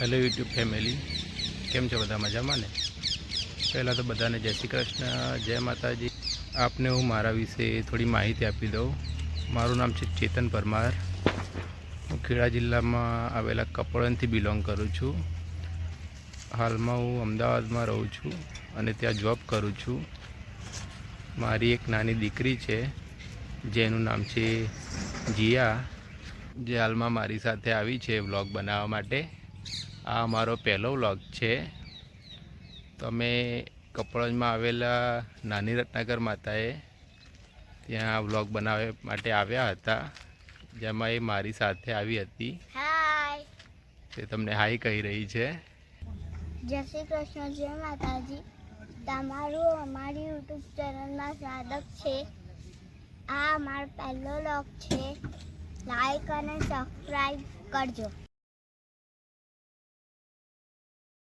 Hello YouTube family કેમ છો બધા મજામાં ને? પહેલાં તો બધાને જય શ્રી કૃષ્ણ, જય માતાજી. આપને હું મારા વિશે થોડી માહિતી આપી દઉં. મારું નામ છે ચેતન પરમાર. હું ખેડા જિલ્લામાં આવેલા કપડણથી બિલોંગ કરું છું. હાલમાં હું અમદાવાદમાં રહું છું અને ત્યાં જોબ કરું છું. મારી એક નાની દીકરી છે, જેનું નામ છે જીયા. જે હાલમાં મારી સાથે આવી છે વ્લોગ બનાવવા માટે. આ અમારો પહેલો વ્લોગ છે. તો અમે કપડવંજમાં આવેલા નાની રત્નાકર માતાએ ત્યાં વ્લોગ બનાવવા માટે આવ્યા હતા જેમાં એ મારી સાથે આવી હતી. તે તમને હાઈ કહી રહી છે. જય શ્રી કૃષ્ણ જય માતાજી. તમારું અમારી યુટ્યુબ ચેનલમાં સ્વાગત છે. આ અમારો પહેલો લોગ છે. લાઈક અને સબસ્ક્રાઈબ કરજો.